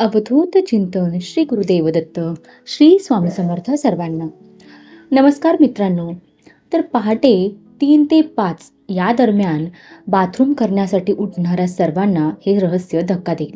अवधूत चिंतन श्री गुरुदेव दत्त श्री स्वामी समर्थ सर्वांना. नमस्कार मित्रांनो. तर पहाटे तीन ते पाच या दरम्यान बाथरूम करण्यासाठी उठणाऱ्या सर्वांना हे रहस्य धक्का देईल.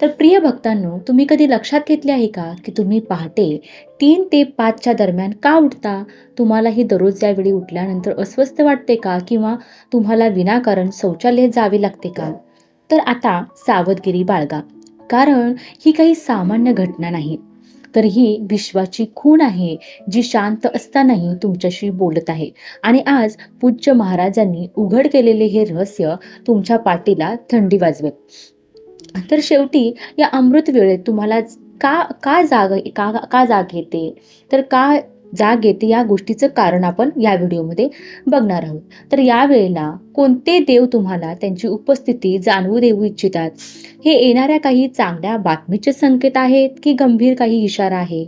तर प्रिय भक्तांनो तुम्ही कधी लक्षात घेतले आहे का की तुम्ही पहाटे तीन ते पाचच्या दरम्यान का उठता? तुम्हाला ही दररोज या वेळी उठल्यानंतर अस्वस्थ वाटते का किंवा तुम्हाला विनाकारण शौचालयात जावे लागते का? तर आता सावधगिरी बाळगा. कारण ही काही सामान्य घटना नाही. तर ही विश्वाची खूण आहे जी शांत असतानाही तुमच्याशी बोलत आहे. आणि आज पूज्य महाराजांनी उघड केलेले हे रहस्य तुमच्या पाठीला थंडी वाजवेल. तर शेवटी या अमृत वेळेत तुम्हाला का का जाग का का जाग येते? तर का जाग येते या गोष्टीचं कारण आपण या व्हिडिओमध्ये बघणार आहोत. तर या वेळेला कोणते देव तुम्हाला त्यांची उपस्थिती जाणवू देऊ इच्छितात? हे येणाऱ्या काही चांगल्या बातमीचे संकेत आहेत की गंभीर काही इशारा आहे?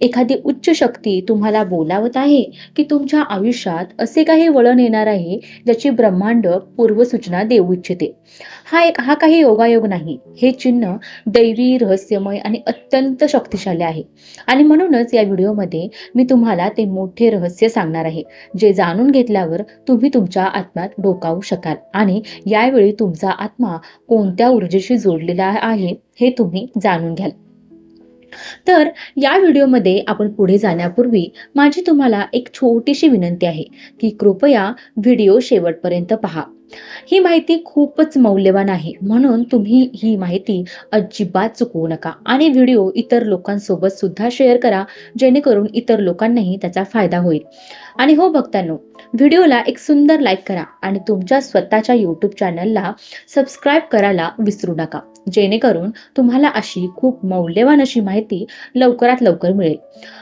एखादी उच्च शक्ती तुम्हाला बोलावत आहे की तुमच्या आयुष्यात असे काही वळण येणार आहे ज्याची ब्रह्मांड पूर्वसूचना देऊ इच्छिते? हा एक हा काही योगायोग नाही. हे चिन्ह दैवी रहस्यमय आणि अत्यंत शक्तिशाली आहे. आणि म्हणूनच या व्हिडिओमध्ये मी तुम्हाला ते मोठे रहस्य सांगणार आहे जे जाणून घेतल्यावर तुम्ही तुमच्या आत्म्यात डोकावू शकाल आणि यावेळी तुमचा आत्मा कोणत्या ऊर्जेशी जोडलेला आहे हे तुम्ही जाणून घ्याल. तर या व्हिडिओमध्ये आपण पुढे जाण्यापूर्वी माझी तुम्हाला एक छोटीशी विनंती आहे की कृपया व्हिडिओ शेवटपर्यंत पहा. ही माहिती खूपच मौल्यवान आहे म्हणून तुम्ही ही माहिती अजिबात चुकवू नका आणि व्हिडिओ इतर लोकांसोबत सुद्धा शेअर करा जेणेकरून इतर लोकांनाही त्याचा फायदा होईल. आणि हो भक्तांनो व्हिडिओला एक सुंदर लाईक करा आणि तुमच्या स्वतःच्या यूट्यूब चॅनलला सबस्क्राईब करायला विसरू नका. जेणेकरून तुम्हाला अशी खूप मौल्यवान अशी माहिती लवकरात लवकर मिळेल.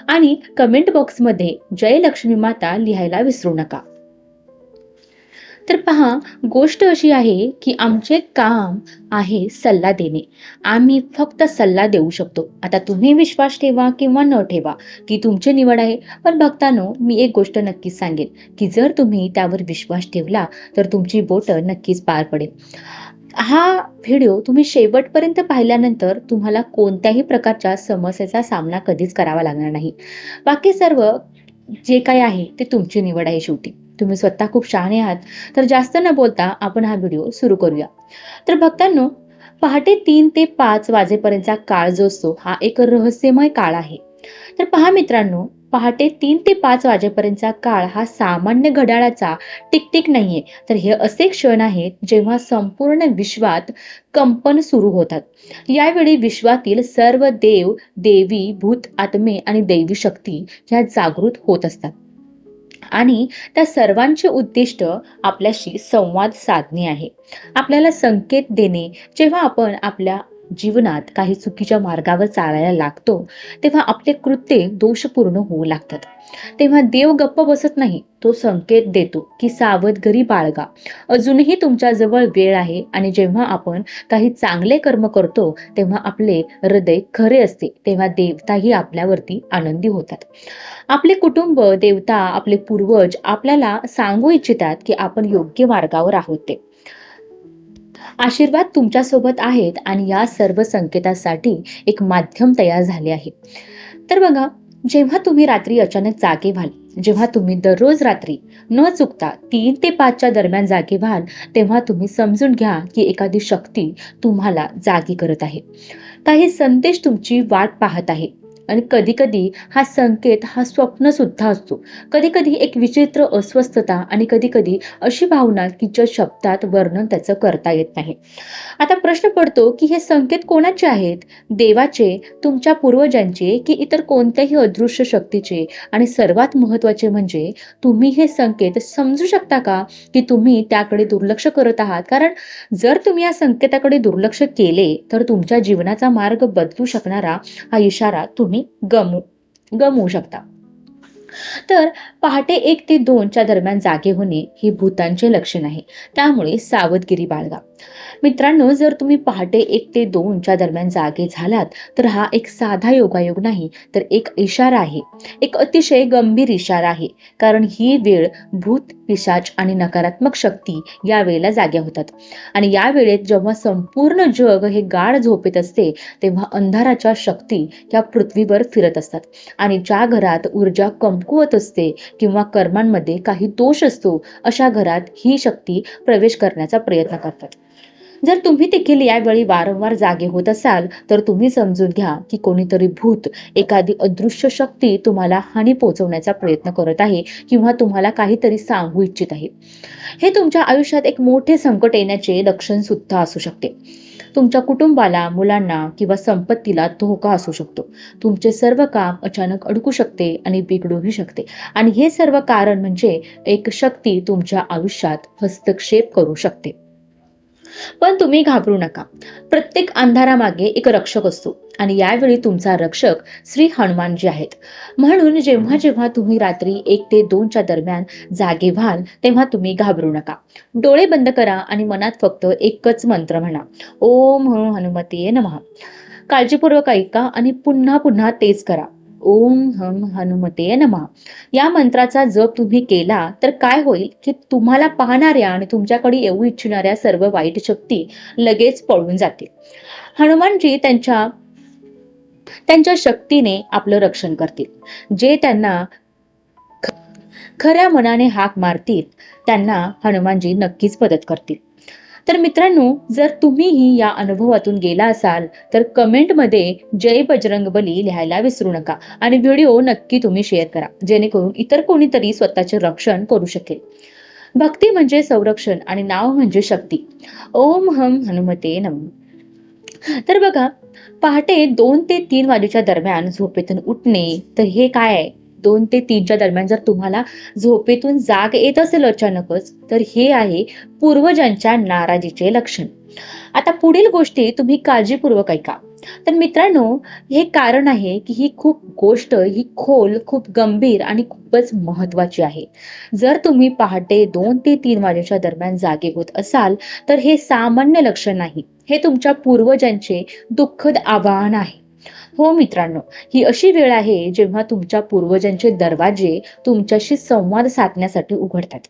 आणि कमेंट बॉक्समध्ये जय लक्ष्मी माता लिहायला विसरू नका. तर पहा गोष्ट अशी आहे की आमचे काम आहे सल्ला देणे. आम्ही फक्त सल्ला देऊ शकतो. आता तुम्ही विश्वास ठेवा किंवा न ठेवा की तुमची निवड आहे. पण भक्तानो मी एक गोष्ट नक्कीच सांगेन की जर तुम्ही त्यावर विश्वास ठेवला तर तुमची बोट नक्कीच पार पडेल. हा व्हिडिओ तुम्ही शेवटपर्यंत पाहिल्यानंतर तुम्हाला कोणत्याही प्रकारच्या समस्येचा सामना कधीच करावा लागणार नाही. बाकी सर्व जे काय आहे ते तुमची निवड आहे शेवटी. तुम्ही स्वतः खूप शहाणे आहात. तर जास्त न बोलता आपण हा व्हिडिओ सुरू करूया. तर भक्तांनो पहाटे तीन ते पाच वाजेपर्यंतचा काळ जो असतो हा एक रहस्यमय काळ आहे. तर पहा मित्रांनो पहाटे तीन ते पाच वाजेपर्यंतचा काळ हा सामान्य घड्याळाचा टिकटिक नाहीये. तर हे असे क्षण आहेत जेव्हा संपूर्ण विश्वात कंपन सुरू होतात. यावेळी विश्वातील सर्व देव देवी भूत आत्मे आणि दैवी शक्ती ह्या जागृत होत असतात. आणि त्या सर्वांचे उद्दिष्ट आपल्याशी संवाद साधणे आहे. आपल्याला संकेत देणे जेव्हा आपण आपल्या जीवनात काही चुकीच्या मार्गावर चालायला लागतो तेव्हा आपले कृत्ये दोषपूर्ण होऊ लागतात. तेव्हा देव गप्प बसत नाही तो संकेत देतो की सावध घरी बाळगा. अजूनही तुमच्या जवळ वेळ आहे आणि जेव्हा आपण काही चांगले कर्म करतो तेव्हा आपले हृदय खरे असते तेव्हा देवताही आपल्यावरती आनंदी होतात. आपले कुटुंब देवता आपले पूर्वज आपल्याला सांगू इच्छितात की आपण योग्य मार्गावर आहोत ते. आशीर्वाद तुमच्यासोबत आहेत आणि या सर्व संकेतासाठी एक माध्यम तयार झाले आहे. तर बघा जेव्हा तुम्ही रात्री अचानक जागे व्हाल जेव्हा तुम्ही दररोज रात्री न चुकता तीन ते पाचच्या दरम्यान जागे व्हाल तेव्हा तुम्ही समजून घ्या की एखादी शक्ती तुम्हाला जागी करत आहे. काही संदेश तुमची वाट पाहत आहे. आणि कधी कधी हा संकेत हा स्वप्न सुद्धा असतो. कधी कधी एक विचित्र अस्वस्थता आणि कधी कधी अशी भावना की ज्या शब्दात वर्णन त्याचं करता येत नाही. आता प्रश्न पडतो की हे संकेत कोणाचे आहेत? देवाचे तुमच्या पूर्वजांचे की इतर कोणत्याही अदृश्य शक्तीचे? आणि सर्वात महत्त्वाचे म्हणजे तुम्ही हे संकेत समजू शकता का? की तुम्ही त्याकडे दुर्लक्ष करत आहात? कारण जर तुम्ही या संकेताकडे दुर्लक्ष केले तर तुमच्या जीवनाचा मार्ग बदलू शकणारा हा इशारा तुम्ही तुम्ही गमू गमवू शकता. तर पहाटे एक ते दोनच्या दरम्यान जागे होणे हे भूतांचे लक्षण आहे. त्यामुळे सावधगिरी बाळगा. मित्रांनो जर तुम्ही पहाटे एक ते दोनच्या दरम्यान जागे झालात तर हा एक साधा योगायोग नाही तर एक इशारा आहे. एक अतिशय गंभीर इशारा आहे कारण ही वेळ भूत पिशाच आणि नकारात्मक शक्ती या वेळेला जाग्या होतात. आणि या वेळेत जेव्हा संपूर्ण जग हे गाढ झोपेत असते तेव्हा अंधाराच्या शक्ती या पृथ्वीवर फिरत असतात. आणि ज्या घरात ऊर्जा कमकुवत असते किंवा कर्मांमध्ये काही दोष असतो अशा घरात ही शक्ती प्रवेश करण्याचा प्रयत्न करतात. जर तुम्ही देखील यावेळी वारंवार जागे होत असाल तर तुम्ही समजून घ्या की कोणीतरी भूत एखादी अदृश्य शक्ती तुम्हाला हानी पोहोचवण्याचा प्रयत्न करत आहे किंवा तुम्हाला काहीतरी सांगू इच्छित आहे. हे तुमच्या आयुष्यात एक मोठे संकट येण्याचे लक्षण सुद्धा असू शकते. तुमच्या कुटुंबाला मुलांना किंवा संपत्तीला धोका असू शकतो. तुमचे सर्व काम अचानक अडकू शकते आणि बिघडूही शकते. आणि हे सर्व कारण म्हणजे एक शक्ती तुमच्या आयुष्यात हस्तक्षेप करू शकते. पण तुम्ही घाबरू नका. प्रत्येक अंधारामागे एक रक्षक असतो आणि यावेळी तुमचा रक्षक श्री हनुमानजी आहेत. म्हणून जेव्हा जेव्हा तुम्ही रात्री एक ते दोनच्या दरम्यान जागे व्हाल तेव्हा तुम्ही घाबरू नका. डोळे बंद करा आणि मनात फक्त एकच मंत्र म्हणा. ओम हनुमतीये नमः. काळजीपूर्वक ऐका आणि पुन्हा पुन्हा तेच करा. ओम हम हनुमते नमा. या मंत्राचा जप तुम्ही केला तर काय होईल की तुम्हाला पाहणाऱ्या आणि तुमच्याकडे येऊ इच्छिणाऱ्या सर्व वाईट शक्ती लगेच पळून जातील. हनुमानजी त्यांच्या त्यांच्या शक्तीने आपलं रक्षण करतील. जे त्यांना खऱ्या मनाने हाक मारतील त्यांना हनुमानजी नक्कीच मदत करतील. तर मित्रांनो जर तुम्हीही या अनुभवातून गेला असाल तर कमेंटमध्ये जय बजरंग बली लिहायला विसरू नका. आणि व्हिडिओ नक्की तुम्ही शेअर करा जेणेकरून इतर कोणीतरी स्वतःचे रक्षण करू शकेल. भक्ती म्हणजे संरक्षण आणि नाव म्हणजे शक्ती. ओम हम हनुमते नम. तर बघा पहाटे दोन ते तीन वाजेच्या दरम्यान झोपेतून उठणे तर हे काय आहे? दोन ते तीनच्या दरम्यान जर तुम्हाला झोपेतून जाग येत असेल अचानकच तर हे आहे पूर्वजांच्या नाराजीचे लक्षण. आता पुढील गोष्टी तुम्ही काळजीपूर्वक ऐका. तर मित्रांनो हे कारण आहे की ही खूप गोष्ट ही खोल खूप गंभीर आणि खूपच महत्वाची आहे. जर तुम्ही पहाटे दोन ते तीन वाजेच्या दरम्यान जागे होत असाल तर हे सामान्य लक्षण नाही. हे तुमच्या पूर्वजांचे दुःखद आवाहन आहे. हो मित्रांनो ही अशी वेळ आहे जेव्हा तुमच्या पूर्वजांचे दरवाजे तुमच्याशी संवाद साधण्यासाठी उघडतात.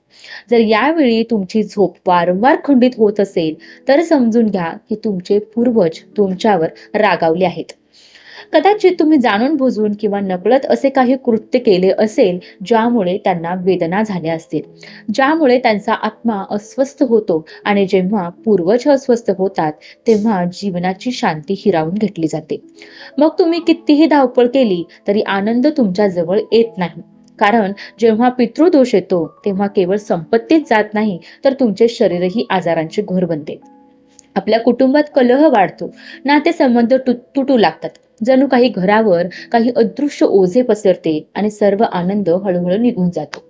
जर यावेळी तुमची झोप वारंवार खंडित होत असेल तर समजून घ्या की तुमचे पूर्वज तुमच्यावर रागावले आहेत. कदाचित तुम्ही जाणून बुजून किंवा नकळत असे काही कृत्य केले असेल ज्यामुळे त्यांना वेदना झाल्या असतील. ज्यामुळे त्यांचा आत्मा अस्वस्थ होतो आणि जेव्हा पूर्वज अस्वस्थ होतात तेव्हा जीवनाची शांती हिरावून घेतली जाते. मग तुम्ही कितीही धावपळ केली तरी आनंद तुमच्या जवळ येत नाही. कारण जेव्हा पितृदोष येतो तेव्हा केवळ संपत्तीच जात नाही तर तुमचे शरीरही आजारांचे घर बनते. आपल्या कुटुंबात कलह वाढतो. नाते संबंध तुटू लागतात. जणू काही घरावर काही अदृश्य ओझे पसरते आणि सर्व आनंद हळूहळू निघून जातो.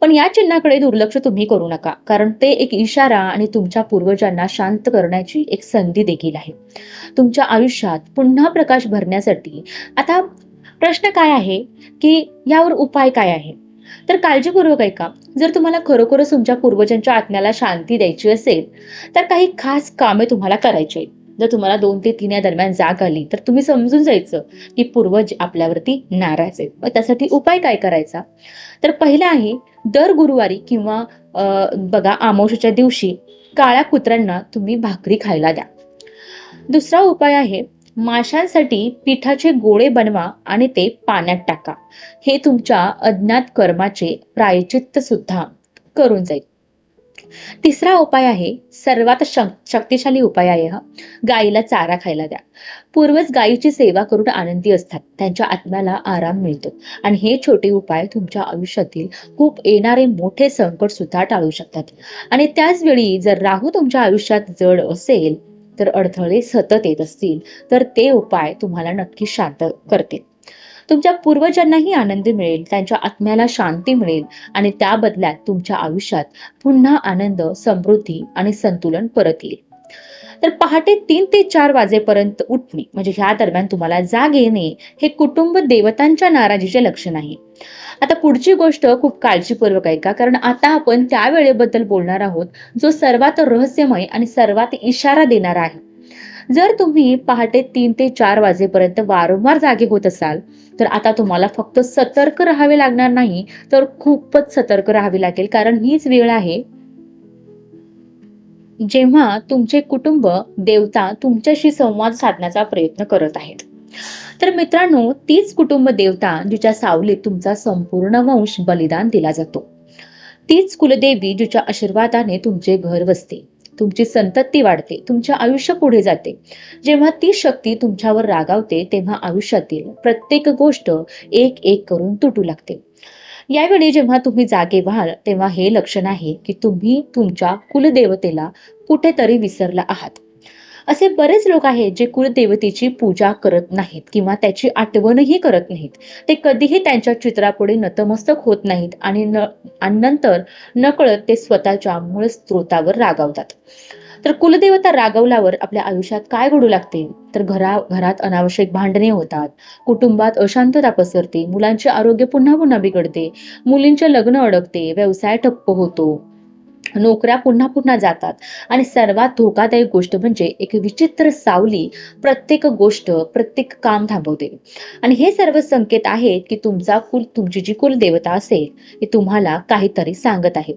पण या चिन्हाकडे दुर्लक्ष तुम्ही करू नका कारण ते एक इशारा आणि तुमच्या पूर्वजांना शांत करण्याची एक संधी देखील आहे. तुमच्या आयुष्यात पुन्हा प्रकाश भरण्यासाठी आता प्रश्न काय आहे? की यावर उपाय काय आहे? तर काळजीपूर्वक ऐका जर तुम्हाला खरोखरच तुमच्या पूर्वजांच्या आत्म्याला शांती द्यायची असेल तर काही खास कामे तुम्हाला करायची आहेत. जर तुम्हाला दोन ते तीन या दरम्यान जाग आली तर तुम्ही समजून जायचं की पूर्वज आपल्यावरती नाराज आहेत. मग त्यासाठी उपाय काय करायचा? तर पहिला आहे दर गुरुवारी किंवा अं, बघा आमावश्याच्या दिवशी काळ्या कुत्र्यांना तुम्ही भाकरी खायला द्या. दुसरा उपाय आहे माशांसाठी पिठाचे गोळे बनवा आणि ते पाण्यात टाका. हे तुमच्या अज्ञात कर्माचे प्रायचित्त सुद्धा करून जाईल. तिसरा उपाय आहे सर्वात शक्तिशाली उपाय आहे हा. गायीला चारा खायला द्या. पूर्वज गायीची सेवा करून आनंदी असतात. त्यांच्या आत्म्याला आराम मिळतो. आणि हे छोटे उपाय तुमच्या आयुष्यातील खूप येणारे मोठे संकट सुद्धा टाळू शकतात. आणि त्याच वेळी जर राहू तुमच्या आयुष्यात जड असेल तर अडथळे सतत येत असतील तर ते उपाय तुम्हाला नक्की शांत करतील. तुमच्या पूर्वजांनाही आनंद मिळेल त्यांच्या आत्म्याला शांती मिळेल आणि त्या बदल्यात तुमच्या आयुष्यात पुन्हा आनंद समृद्धी आणि संतुलन परत येईल. तर पहाटे तीन ते चार वाजेपर्यंत उठणे म्हणजे ह्या दरम्यान तुम्हाला जाग येणे हे कुटुंब देवतांच्या नाराजीचे लक्षण आहे. आता पुढची गोष्ट खूप काळजीपूर्वक ऐका कारण आता आपण त्या वेळेबद्दल बोलणार आहोत जो सर्वात रहस्यमय आणि सर्वात इशारा देणारा आहे. जर तुम्ही पहाटे तीन ते चार वाजेपर्यंत वारंवार जागे होत असाल तर आता तुम्हाला फक्त सतर्क राहावे लागणार नाही तर खूपच सतर्क राहावे लागेल. कारण हीच वेळ आहे जेव्हा तुमचे कुटुंब देवता तुमच्याशी संवाद साधण्याचा प्रयत्न करत आहेत. तर मित्रांनो तीच कुटुंब देवता जिच्या सावलीत तुमचा संपूर्ण वंश बलिदान दिला जातो. तीच कुलदेवी जिच्या आशीर्वादाने तुमचे घर वसते. तुमची संतती वाढते तुमचे आयुष्य पुढे जाते. जेव्हा ती शक्ती तुमच्यावर रागावते तेव्हा आयुष्यातील प्रत्येक गोष्ट एक एक करून तुटू लागते. यावेळी जेव्हा तुम्ही जागे व्हाल तेव्हा हे लक्षण आहे की तुम्ही तुमच्या कुलदेवतेला कुठेतरी विसरला आहात. असे बरेच लोक आहेत जे कुलदेवतेची पूजा करत नाहीत किंवा त्याची आठवणही करत नाहीत. ते कधीही त्यांच्या चित्रापुढे नतमस्तक होत नाहीत आणि न आणि नंतर नकळत ते स्वतःच्या मूळ स्त्रोतावर रागावतात. तर कुलदेवता रागवल्यावर आपल्या आयुष्यात काय घडू लागते? तर घरा घरात अनावश्यक भांडणे होतात. कुटुंबात अशांतता पसरते. मुलांचे आरोग्य पुन्हा पुन्हा बिघडते. मुलींचे लग्न अडकते. व्यवसाय ठप्प होतो. नोकऱ्या पुन्हा पुन्हा जातात. आणि सर्वात धोकादायक गोष्ट म्हणजे एक विचित्र सावली प्रत्येक गोष्ट प्रत्येक काम थांबवते. आणि हे सर्व संकेत आहेत की तुमचा कुल तुमची जी कुलदेवता असेल ती तुम्हाला काहीतरी सांगत आहे.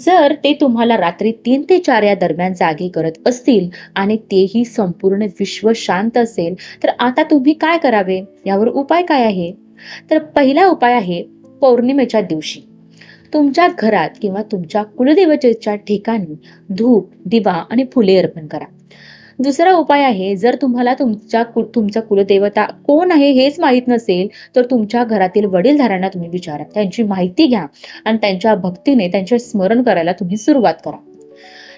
जर ते तुम्हाला रात्री तीन ते चार या दरम्यान जागी करत असतील आणि तेही संपूर्ण विश्व शांत असेल तर आता तुम्ही काय करावे? यावर उपाय काय आहे? तर पहिला उपाय आहे पौर्णिमेच्या दिवशी. तुमच्या घरात किंवा तुमच्या कुलदेवतेच्या ठिकाणी धूप दिवा आणि फुले अर्पण करा. दुसरा उपाय आहे जर तुम्हाला तुमच्या कु- तुमचा कुलदेवता कोण आहे हेच माहीत नसेल तर तुमच्या घरातील वडीलधाऱ्यांना तुम्ही विचारा. त्यांची माहिती घ्या आणि त्यांच्या भक्तीने त्यांचे स्मरण करायला तुम्ही सुरुवात करा.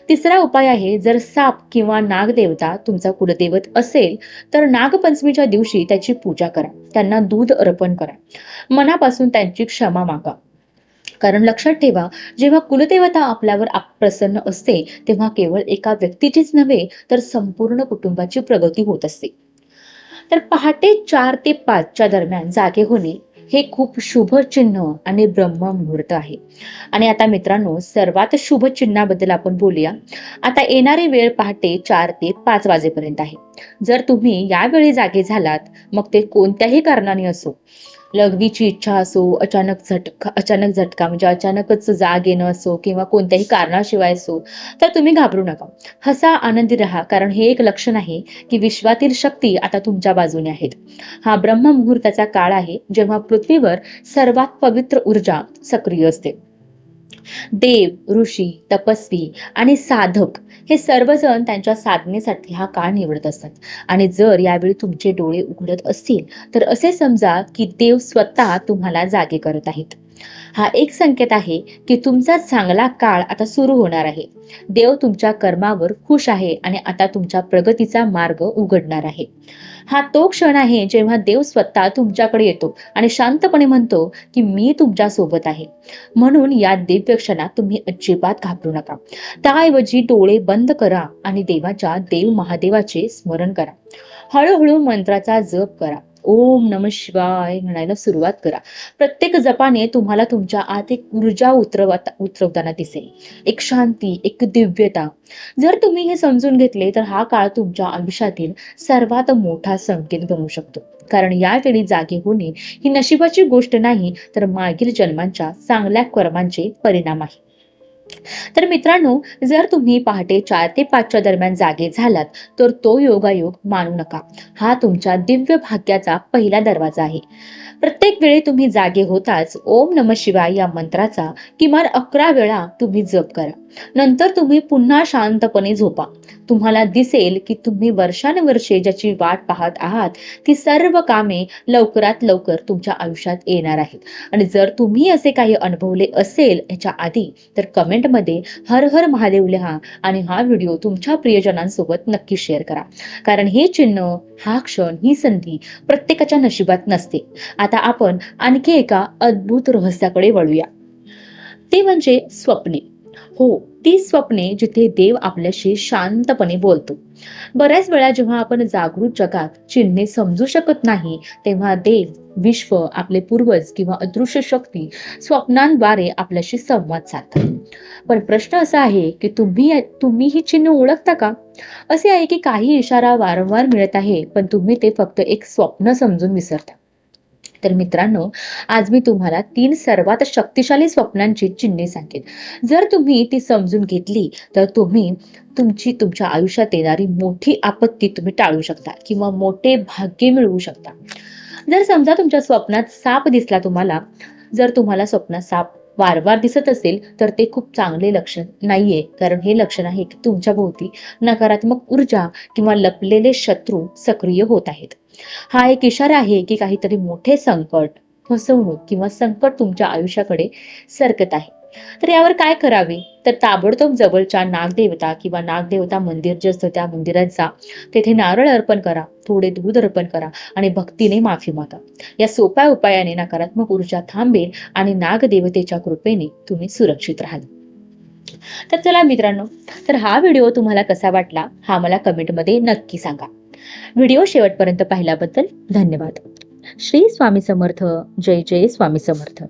तिसरा उपाय आहे जर साप किंवा नागदेवता तुमचा कुलदैवत असेल तर नागपंचमीच्या दिवशी त्याची पूजा करा. त्यांना दूध अर्पण करा. मनापासून त्यांची क्षमा मागा. कारण लक्षात ठेवा जेव्हा कुलदेवता आपल्यावर प्रसन्न असते तेव्हा केवळ एका व्यक्तीचीच नव्हे तर संपूर्ण कुटुंबाची प्रगती होत असते. तर पहाटे चार ते पाचच्या दरम्यान जागे होणे हे खूप शुभ चिन्ह आणि ब्रह्म मुहूर्त आहे. आणि आता मित्रांनो सर्वात शुभ चिन्हाबद्दल आपण बोलूया. आता येणारी वेळ पहाटे चार ते पाच वाजेपर्यंत आहे. जर तुम्ही यावेळी जागे झालात मग ते कोणत्याही कारणाने असो. लघवीची इच्छा असो अचानक झटका अचानक झटका म्हणजे अचानकच जाग येणं असो किंवा कोणत्याही कारणाशिवाय असो तर तुम्ही घाबरू नका. हसा आनंदी राहा कारण हे एक लक्षण आहे की विश्वातील शक्ती आता तुमच्या बाजूने आहेत. हा ब्रह्म मुहूर्ताचा काळ आहे जेव्हा पृथ्वीवर सर्वात पवित्र ऊर्जा सक्रिय असते. देव ऋषी तपस्वी आणि साधक हे सर्वजण त्यांच्या साधनेसाठी हा काळ निवडत असतात आणि जर यावेळी तुमचे डोळे उघडत असतील तर असे समजा की देव स्वतः तुम्हाला जागे करत आहेत. हा एक संकेत आहे की तुमचा चांगला काळ आता सुरू होणार आहे. देव तुमच्या कर्मावर खुश आहे आणि आता तुमच्या प्रगतीचा मार्ग उघडणार आहे. हा तो क्षण आहे जेव्हा देव स्वतः तुमच्याकडे येतो आणि शांतपणे म्हणतो की मी तुमच्यासोबत आहे. म्हणून या दिव्य क्षणात तुम्ही अजिबात घाबरू नका. त्याऐवजी डोळे बंद करा आणि देवाच्या देव महादेवाचे स्मरण करा. हळूहळू मंत्राचा जप करा. ओम नम शिवाय म्हणायला सुरुवात करा. प्रत्येक जपाने तुम्हाला तुमच्या आत एक ऊर्जा उतरवता उतरवताना दिसेल. एक शांती एक दिव्यता. जर तुम्ही हे समजून घेतले तर हा काळ तुमच्या आयुष्यातील सर्वात मोठा संकेत बनू शकतो. कारण यावेळी जागे होणे ही नशिबाची गोष्ट नाही तर मागील जन्मांच्या चांगल्या कर्मांचे परिणाम आहे. तर मित्रांनो जर तुम्ही पहाटे चार ते पाचच्या दरम्यान जागे झालात तर तो योगायोग मानू नका. हा तुमच्या दिव्य भाग्याचा पहिला दरवाजा आहे. प्रत्येक वेळी तुम्ही जागे होताच ओम नम शिवाय या मंत्राचा किमान अकरा वेळा तुम्ही जप करा. नंतर तुम्ही पुन्हा शांतपणे झोपा. तुम्हाला दिसेल की तुम्ही वर्षानुवर्षे ज्याची वाट पाहत आहात ती सर्व कामे लवकरात लवकर तुमच्या आयुष्यात येणार आहेत. आणि जर तुम्ही असे काही अनुभवले असेल याच्या आधी तर कमेंटमध्ये हर हर महादेव लिहा आणि हा व्हिडिओ तुमच्या प्रियजनांसोबत नक्की शेअर करा. कारण हे चिन्ह हा क्षण ही संधी प्रत्येकाच्या नशिबात नसते. आता आपण आणखी एका अद्भुत रहस्याकडे वळूया. ते म्हणजे स्वप्ने. हो ती स्वप्ने जिथे देव आपल्याशी शांतपणे बोलतो. बऱ्याच वेळा जेव्हा आपण जागृत जगात चिन्हे समजू शकत नाही तेव्हा देव विश्व आपले पूर्वज किंवा अदृश्य शक्ती स्वप्नांद्वारे आपल्याशी संवाद साधतात. पण प्रश्न असा आहे की तुम्ही तुम्ही ही चिन्ह ओळखता का? असे आहे की काही इशारा वारंवार मिळत आहे पण तुम्ही ते फक्त एक स्वप्न समजून विसरता. तर मित्रांनो आज मी तुम्हाला तीन सर्वात शक्तिशाली स्वप्नांची चिन्हे सांगेन. जर तुम्ही ती समजून घेतली तर तुम्ही तुमची तुमच्या आयुष्यात येणारी मोठी आपत्ती तुम्ही टाळू शकता किंवा मोठे भाग्य मिळवू शकता. जर समजा तुमच्या स्वप्नात साप दिसला तुम्हाला जर तुम्हाला स्वप्नात साप वारंवार दिसत असेल तर ते खूप चांगले लक्षण नाहीये. कारण हे लक्षण आहे की तुमच्या भोवती नकारात्मक ऊर्जा किंवा लपलेले शत्रू सक्रिय होत आहेत. हा एक इशारा आहे की काहीतरी मोठे संकट फसवणूक किंवा संकट तुमच्या आयुष्याकडे सरकत आहे. तर यावर काय करावे? तर ताबडतोब जवळच्या नागदेवता किंवा नागदेवता मंदिर जे असतं त्या मंदिरात जा तेथे नारळ अर्पण करा थोडे दूध अर्पण करा आणि भक्तीने माफी मागा. या सोप्या उपायाने नकारात्मक ऊर्जा थांबेल आणि नागदेवतेच्या कृपेने तुम्ही सुरक्षित राहाल. तर चला मित्रांनो तर हा व्हिडिओ तुम्हाला कसा वाटला हा मला कमेंटमध्ये नक्की सांगा. व्हिडिओ शेवटपर्यंत पाहिल्याबद्दल धन्यवाद. श्री स्वामी समर्थ. जय जय स्वामी समर्थ.